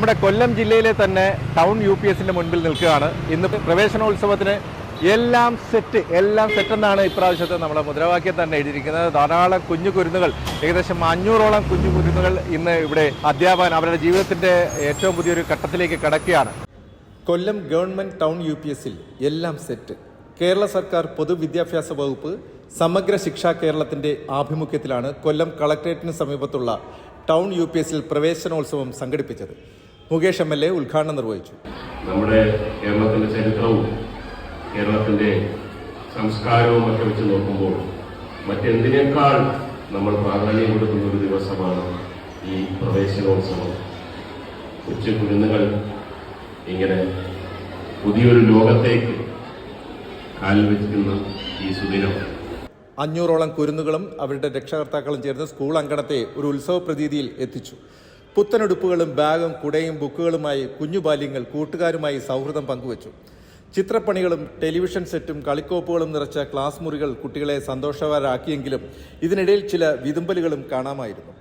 നമ്മുടെ കൊല്ലം ജില്ലയിലെ തന്നെ ടൗൺ യു പി എസിന്റെ മുൻപിൽ നിൽക്കുകയാണ്. ഇന്ന് പ്രവേശനോത്സവത്തിന് എല്ലാം സെറ്റ് എല്ലാം സെറ്റ് എന്നാണ് ഇപ്രാവശ്യത്തെ നമ്മുടെ മുദ്രാവാക്യം തന്നെ എഴുതിയിരിക്കുന്നത്. ധാരാളം കുഞ്ഞു കുരുന്നുകൾ ഏകദേശം അഞ്ഞൂറോളം കുഞ്ഞു കുരുന്നുകൾ ഇന്ന് ഇവിടെ അധ്യാപകൻ അവരുടെ ജീവിതത്തിന്റെ ഏറ്റവും പുതിയൊരു ഘട്ടത്തിലേക്ക് കടക്കുകയാണ്. Kollam government town U P എസിൽ എല്ലാം സെറ്റ് കേരള സർക്കാർ പൊതുവിദ്യാഭ്യാസ വകുപ്പ് സമഗ്ര ശിക്ഷാ കേരളത്തിന്റെ ആഭിമുഖ്യത്തിലാണ് കൊല്ലം കളക്ടറേറ്റിന് സമീപത്തുള്ള ടൗൺ യു പി എസിൽ പ്രവേശനോത്സവം സംഘടിപ്പിച്ചത്. മുകേഷ് എം എൽ എ ഉദ്ഘാടനം നിർവഹിച്ചു. നമ്മുടെ കേരളത്തിന്റെ ചരിത്രവും കേരളത്തിന്റെ സംസ്കാരവും ഒക്കെ വെച്ച് നോക്കുമ്പോൾ മറ്റെന്തിനേക്കാൾ നമ്മൾ പ്രാധാന്യം കൊടുക്കുന്ന ഒരു ദിവസമാണ് ഈ പ്രവേശനോത്സവം. കൊച്ചു കുരുന്നുകൾ ഇങ്ങനെ പുതിയൊരു ലോകത്തേക്ക് കാൽ വെക്കുന്ന ഈ സുദിനം. അഞ്ഞൂറോളം കുരുന്നുകളും അവരുടെ രക്ഷകർത്താക്കളും ചേർന്ന് സ്കൂൾ അങ്കണത്തെ ഒരു ഉത്സവ പ്രതീതിയിൽ എത്തിച്ചു. പുത്തനുടുപ്പുകളും ബാഗും കുടയും ബുക്കുകളുമായി കുഞ്ഞു ബാല്യങ്ങൾ കൂട്ടുകാരുമായി സൗഹൃദം പങ്കുവച്ചു. ചിത്രപ്പണികളും ടെലിവിഷൻ സെറ്റും കളിക്കോപ്പുകളും നിറച്ച ക്ലാസ് മുറികൾ കുട്ടികളെ സന്തോഷവാരാക്കിയെങ്കിലും ഇതിനിടയിൽ ചില വിതുമ്പലുകളും കാണാമായിരുന്നു.